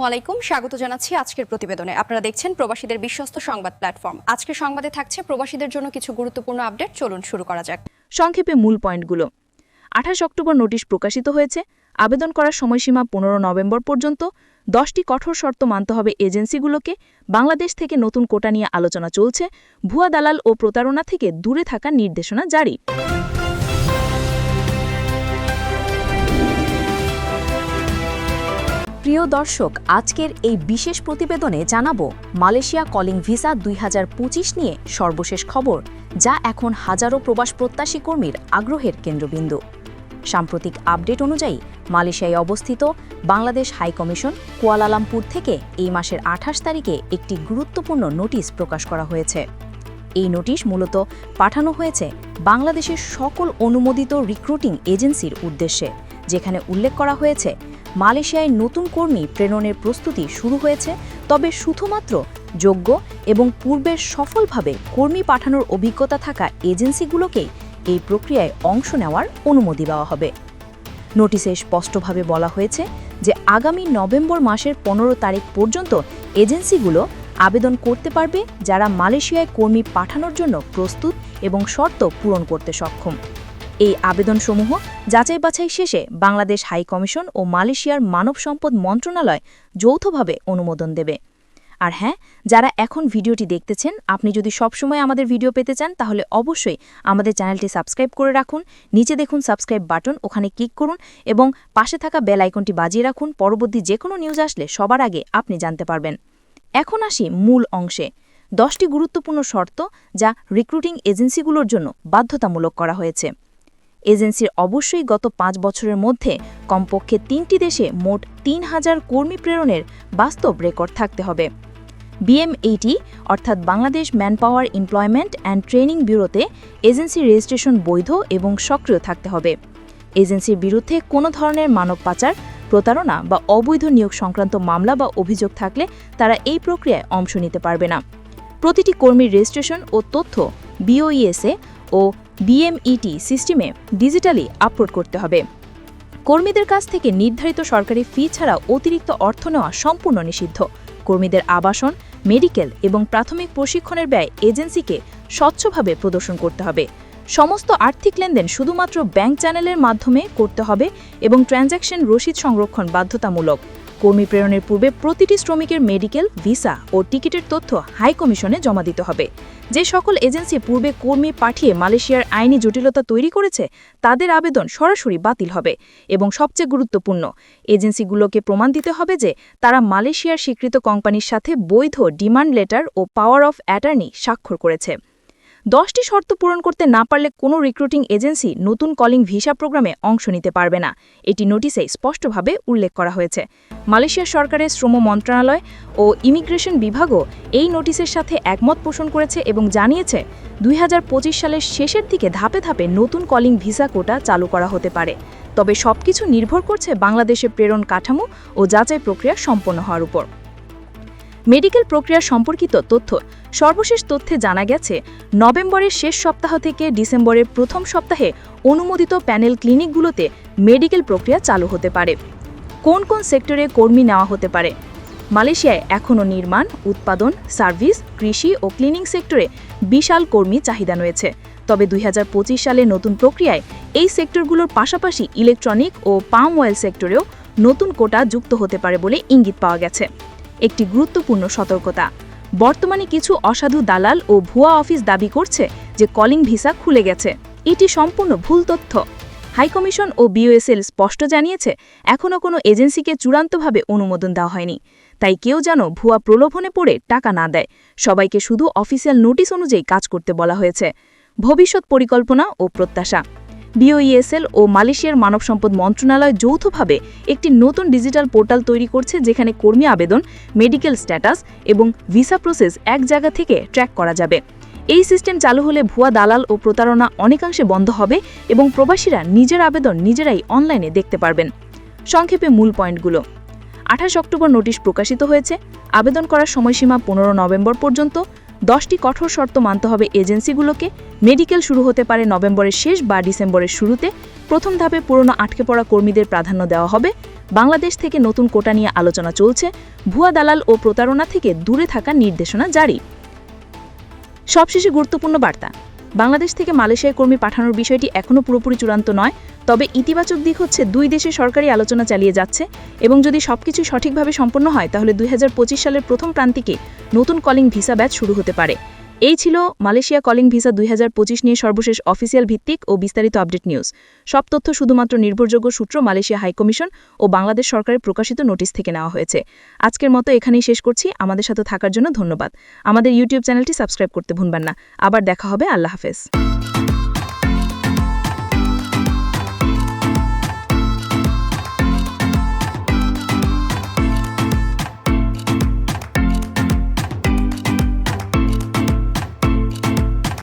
আলাইকুম স্বাগত জানাচ্ছি আজকের প্রতিবেদনে। আপনারা দেখছেন প্রবাসীদের বিশ্বস্ত সংবাদ প্ল্যাটফর্ম। আজকের সংবাদে থাকছে প্রবাসীদের জন্য কিছু গুরুত্বপূর্ণ আপডেট। চলুন শুরু করা যাক। সংক্ষেপে মূল পয়েন্টগুলো। আঠাশ অক্টোবর নোটিশ প্রকাশিত হয়েছে। আবেদন করার সময়সীমা পনেরো নভেম্বর পর্যন্ত। দশটি কঠোর শর্ত মানতে হবে এজেন্সিগুলোকে। বাংলাদেশ থেকে নতুন কোটা নিয়ে আলোচনা চলছে। ভুয়া দালাল ও প্রতারণা থেকে দূরে থাকার নির্দেশনা জারি। প্রিয় দর্শক, আজকের এই বিশেষ প্রতিবেদনে জানাব মালয়েশিয়া কলিং ভিসা দুই হাজার পঁচিশ নিয়ে সর্বশেষ খবর, যা এখন হাজারো প্রবাস প্রত্যাশী কর্মীর আগ্রহের কেন্দ্রবিন্দু। সাম্প্রতিক আপডেট অনুযায়ী, মালয়েশিয়ায় অবস্থিত বাংলাদেশ হাইকমিশন কুয়ালালামপুর থেকে এই মাসের আঠাশ তারিখে একটি গুরুত্বপূর্ণ নোটিশ প্রকাশ করা হয়েছে। এই নোটিশ মূলত পাঠানো হয়েছে বাংলাদেশের সকল অনুমোদিত রিক্রুটিং এজেন্সির উদ্দেশ্যে, যেখানে উল্লেখ করা হয়েছে মালয়েশিয়ায় নতুন কর্মী প্রেরণের প্রস্তুতি শুরু হয়েছে, তবে শুধুমাত্র যোগ্য এবং পূর্বের সফলভাবে কর্মী পাঠানোর অভিজ্ঞতা থাকা এজেন্সিগুলোকেই এই প্রক্রিয়ায় অংশ নেওয়ার অনুমতি দেওয়া হবে। নোটিশে স্পষ্টভাবে বলা হয়েছে যে আগামী নভেম্বর মাসের পনেরো তারিখ পর্যন্ত এজেন্সিগুলো আবেদন করতে পারবে যারা মালয়েশিয়ায় কর্মী পাঠানোর জন্য প্রস্তুত এবং শর্ত পূরণ করতে সক্ষম। এই আবেদনসমূহ যাচাই বাছাই শেষে বাংলাদেশ হাই কমিশন ও মালয়েশিয়ার মানব সম্পদ মন্ত্রণালয় যৌথভাবে অনুমোদন দেবে। আর হ্যাঁ যারা এখন ভিডিওটি দেখতেছেন, আপনি যদি সবসময় আমাদের ভিডিও পেতে চান, তাহলে অবশ্যই আমাদের চ্যানেলটি সাবস্ক্রাইব করে রাখুন, নিচে দেখুন সাবস্ক্রাইব বাটন, ওখানে ক্লিক করুন এবং পাশে থাকা বেল আইকনটি বাজিয়ে রাখুন, পরবর্তী যে কোনো নিউজ আসলে সবার আগে আপনি জানতে পারবেন। এখন আসি মূল অংশে। দশটি গুরুত্বপূর্ণ শর্ত যা রিক্রুটিং এজেন্সিগুলোর জন্য বাধ্যতামূলক করা হয়েছে। এজেন্সির অবশ্যই গত পাঁচ বছরের মধ্যে কমপক্ষে তিনটি দেশে মোট তিন হাজার কর্মী প্রেরণের বাস্তব রেকর্ড থাকতে হবে। বিএমএইটি, অর্থাৎ Bangladesh manpower employment and training ব্যুরোতে agency registration বৈধ এবং সক্রিয় থাকতে হবে। এজেন্সির বিরুদ্ধে কোনো ধরনের মানব পাচার, প্রতারণা বা অবৈধ নিয়োগ সংক্রান্ত মামলা বা অভিযোগ থাকলে তারা এই প্রক্রিয়ায় অংশ নিতে পারবে না। প্রতিটি কর্মীর রেজিস্ট্রেশন ও তথ্য বিওইএসএ ও বিএমইটি সিস্টেমে ডিজিটালি আপলোড করতে হবে। কর্মীদের কাছ থেকে নির্ধারিত সরকারি ফি ছাড়া অতিরিক্ত অর্থ নেওয়া সম্পূর্ণ নিষিদ্ধ। কর্মীদের আবাসন, মেডিকেল এবং প্রাথমিক প্রশিক্ষণের ব্যয় এজেন্সিকে স্বচ্ছভাবে প্রদর্শন করতে হবে। সমস্ত আর্থিক লেনদেন শুধুমাত্র ব্যাংক চ্যানেলের মাধ্যমে করতে হবে এবং ট্রানজ্যাকশন রসিদ সংরক্ষণ বাধ্যতামূলক। কর্মী প্রেরণের পূর্বে প্রতিটি শ্রমিকের মেডিকেল, ভিসা ও টিকিটের তথ্য হাই কমিশনে জমা দিতে হবে। যে সকল এজেন্সি পূর্বে কর্মী পাঠিয়ে মালয়েশিয়ার আইনি জটিলতা তৈরি করেছে, তাদের আবেদন সরাসরি বাতিল হবে এবং সবচেয়ে গুরুত্বপূর্ণ, এজেন্সিগুলোকে প্রমাণ দিতে হবে যে তারা মালয়েশিয়ার স্বীকৃত কোম্পানির সাথে বৈধ ডিমান্ড লেটার ও পাওয়ার অফ অ্যাটর্নি স্বাক্ষর করেছে। দশটি শর্ত পূরণ করতে না পারলে কোনো রিক্রুটিং এজেন্সি নতুন কলিং ভিসা প্রোগ্রামে অংশ নিতে পারবে না। এটি নোটিসে স্পষ্টভাবে উল্লেখ করা হয়েছে। মালয়েশিয়া সরকারের শ্রম মন্ত্রণালয় ও ইমিগ্রেশন বিভাগও এই নোটিসের সাথে একমত পোষণ করেছে এবং জানিয়েছে, দুই হাজার পঁচিশ সালের শেষের দিকে ধাপে ধাপে নতুন কলিং ভিসা কোটা চালু করা হতে পারে। তবে সবকিছু নির্ভর করছে বাংলাদেশে প্রেরণ কাঠামো ও যাচাই প্রক্রিয়া সম্পন্ন হওয়ার উপর। মেডিকেল প্রক্রিয়া সম্পর্কিত তথ্য সর্বশেষ তথ্যে জানা গেছে, নভেম্বরের শেষ সপ্তাহ থেকে ডিসেম্বরের প্রথম সপ্তাহে অনুমোদিত প্যানেল ক্লিনিকগুলোতে মেডিকেল প্রক্রিয়া চালু হতে পারে। কোন কোন সেক্টরে কর্মী নেওয়া হতে পারে? মালয়েশিয়ায় এখনও নির্মাণ, উৎপাদন, সার্ভিস, কৃষি ও ক্লিনিং সেক্টরে বিশাল কর্মী চাহিদা রয়েছে। তবে দুই সালে নতুন প্রক্রিয়ায় এই সেক্টরগুলোর পাশাপাশি ইলেকট্রনিক ও পাম অয়েল সেক্টরেও নতুন কোটা যুক্ত হতে পারে বলে ইঙ্গিত পাওয়া গেছে। একটি গুরুত্বপূর্ণ সতর্কতা। বর্তমানে কিছু অসাধু দালাল ও ভুয়া অফিস দাবি করছে যে কলিং ভিসা খুলে গেছে। এটি সম্পূর্ণ ভুল তথ্য। হাইকমিশন ও বিওএসএল স্পষ্ট জানিয়েছে, এখনও কোনো এজেন্সিকে চূড়ান্তভাবে অনুমোদন দেওয়া হয়নি। তাই কেউ যেন ভুয়া প্রলোভনে পড়ে টাকা না দেয়। সবাইকে শুধু অফিসিয়াল নোটিশ অনুযায়ী কাজ করতে বলা হয়েছে। ভবিষ্যৎ পরিকল্পনা ও প্রত্যাশা। বিওইএসএল ও মালয়েশিয়ার মানব সম্পদ মন্ত্রণালয় যৌথভাবে একটি নতুন ডিজিটাল পোর্টাল তৈরি করছে যেখানে কর্মী আবেদন, মেডিকেল স্ট্যাটাস এবং ভিসা প্রসেস এক জায়গা থেকে ট্র্যাক করা যাবে। এই সিস্টেম চালু হলে ভুয়া দালাল ও প্রতারণা অনেকাংশে বন্ধ হবে এবং প্রবাসীরা নিজের আবেদন নিজেরাই অনলাইনে দেখতে পারবেন। সংক্ষেপে মূল পয়েন্টগুলো। আঠাশ অক্টোবর নোটিশ প্রকাশিত হয়েছে। আবেদন করার সময়সীমা পনেরো নভেম্বর পর্যন্ত। দশটি কঠোর শর্ত মানতে হবে এজেন্সিগুলোকে। মেডিকেল শুরু হতে পারে নভেম্বরের শেষ বা ডিসেম্বরের শুরুতে। প্রথম ধাপে পুরনো আটকে পড়া কর্মীদের প্রাধান্য দেওয়া হবে। বাংলাদেশ থেকে নতুন কোটা নিয়ে আলোচনা চলছে। ভুয়া দালাল ও প্রতারণা থেকে দূরে থাকার নির্দেশনা জারি। সবশেষে গুরুত্বপূর্ণ বার্তা। বাংলাদেশ থেকে মালয়েশিয়ায় কর্মী পাঠানোর বিষয়টি এখনও পুরোপুরি চূড়ান্ত নয়, তবে ইতিবাচক দিক হচ্ছে দুই দেশে সরকারি আলোচনা চালিয়ে যাচ্ছে এবং যদি সবকিছু সঠিকভাবে সম্পন্ন হয়, তাহলে দুই হাজার পঁচিশ সালের প্রথম প্রান্তিকে নতুন কলিং ভিসা ব্যাচ শুরু হতে পারে। এই ছিল মালয়েশিয়া কলিং ভিসা দুই হাজার পঁচিশ নিয়ে সর্বশেষ অফিসিয়াল ভিত্তিক ও বিস্তারিত আপডেট নিউজ। সব তথ্য শুধুমাত্র নির্ভরযোগ্য সূত্র মালয়েশিয়া হাইকমিশন ও বাংলাদেশ সরকারের প্রকাশিত নোটিশ থেকে নেওয়া হয়েছে। আজকের মতো এখানেই শেষ করছি। আমাদের সাথে থাকার জন্য ধন্যবাদ। আমাদের ইউটিউব চ্যানেলটি সাবস্ক্রাইব করতে ভুলবেন না। আবার দেখা হবে। আল্লাহ হাফেজ।